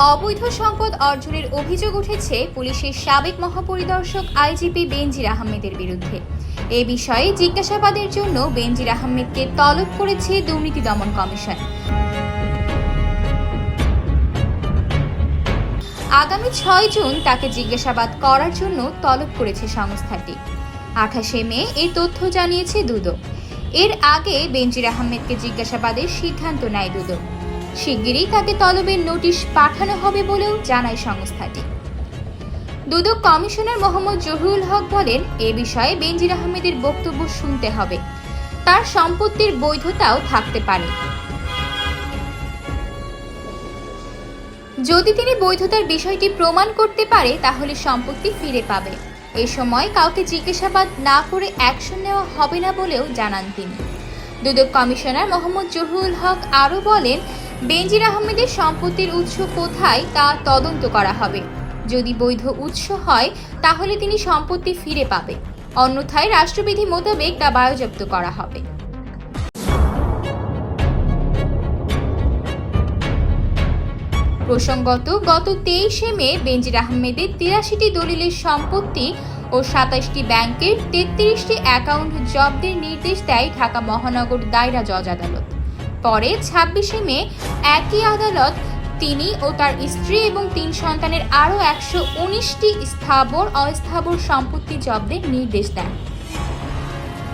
অবৈধ সম্পদ অর্জনের অভিযোগ উঠেছে পুলিশের সাবেক মহাপরিদর্শক আইজিপি বেনজির আহমেদের বিরুদ্ধে। এ বিষয়ে জিজ্ঞাসাবাদের জন্য বেনজির আহমেদকে তলব করেছে দুর্নীতি দমন কমিশন। আগামী ছয় জুন তাকে জিজ্ঞাসাবাদ করার জন্য তলব করেছে সংস্থাটি। আঠাশে মে এই তথ্য জানিয়েছে দুদক। এর আগে বেনজির আহমেদকে জিজ্ঞাসাবাদের সিদ্ধান্ত নেয় দুদক। শিগগিরই তাকে তলবের নোটিশ পাঠানো হবে বলেও জানায় সংস্থাটি। দুদক কমিশনার মোহাম্মদ জহুরুল হক বলেন, এ বিষয়ে বেনজির আহমেদের বক্তব্য শুনতে হবে। তার সম্পত্তির বৈধতাও থাকতে পারে। যদি তিনি বৈধতার বিষয়টি প্রমাণ করতে পারে, তাহলে সম্পত্তি ফিরে পাবে। এ সময় কাউকে জিজ্ঞাসাবাদ না করে অ্যাকশন নেওয়া হবে না বলেও জানান তিনি। দুদক কমিশনার মোহাম্মদ জহুরুল হক আরও বলেন বেনজির আহমেদের সম্পত্তির উৎস কোথায় তা তদন্ত করা হবে। যদি বৈধ উৎস হয়, তাহলে তিনি সম্পত্তি ফিরে পাবে। অন্যথায় রাষ্ট্রবিধি মোতাবেক তা বায়োজপ্ত করা হবে। প্রসঙ্গত, গত তেইশে মে বেনজির আহমেদের তিরাশিটি দলিলের সম্পত্তি ও সাতাশটি ব্যাংকের তেত্রিশটি অ্যাকাউন্ট জব্দের নির্দেশ দেয় ঢাকা মহানগর দায়রা জজ আদালত। পরে ছাব্বিশে মে একই আদালত তিনি ও তার স্ত্রী এবং তিন সন্তানের আরও একশো উনিশটি স্থাবর, অস্থাবর সম্পত্তি জব্দের নির্দেশ দেন।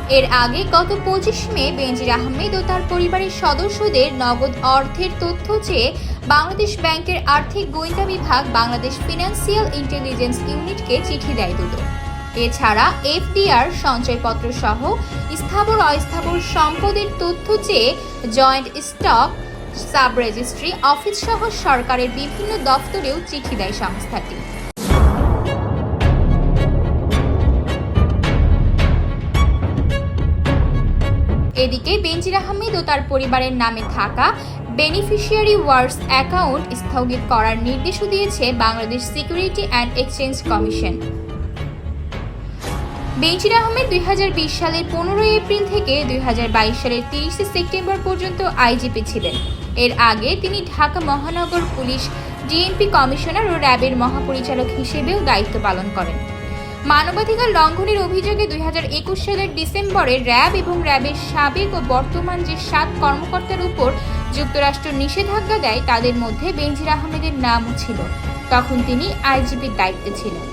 এর আগে গত পঁচিশ মে বেনজির আহমেদ ও তার পরিবারের সদস্যদের নগদ অর্থের তথ্য চেয়ে বাংলাদেশ ব্যাংকের আর্থিক গোয়েন্দা বিভাগ বাংলাদেশ ফিনান্সিয়াল ইন্টেলিজেন্স ইউনিটকে চিঠি দেয় দুদক। এছাড়া এফডিআর, সঞ্চয়পত্র সহ স্থাবর অস্থাবর সম্পদের তথ্য চেয়ে joint stock, sub registry, office সহ সরকারের বিভিন্ন দফতরেও চিঠি দেয় সংস্থাটি। এদিকে বেনজির আহমেদ ও তার পরিবারের নামে থাকা বেনিফিশিয়ারি ওয়ার্স অ্যাকাউন্ট স্থগিত করার নির্দেশও দিয়েছে Bangladesh security and exchange commission. Benazir Ahmed দুই হাজার বিশ সালের পনেরোই এপ্রিল থেকে দুই হাজার বাইশ সালের তিরিশে সেপ্টেম্বর পর্যন্ত আইজিপি ছিলেন। এর আগে তিনি ঢাকা মহানগর পুলিশ ডিএমপি কমিশনার ও র্যাবের মহাপরিচালক হিসেবেও দায়িত্ব পালন করেন। মানবাধিকার লঙ্ঘনের অভিযোগে দুই হাজার একুশ সালের ডিসেম্বরে র্যাব এবং র্যাবের সাবেক ও বর্তমান যে সাত কর্মকর্তার উপর যুক্তরাষ্ট্র নিষেধাজ্ঞা দেয়, তাদের মধ্যে বেনজির আহমেদের নামও ছিল। তখন তিনি আইজিপির দায়িত্বে ছিলেন।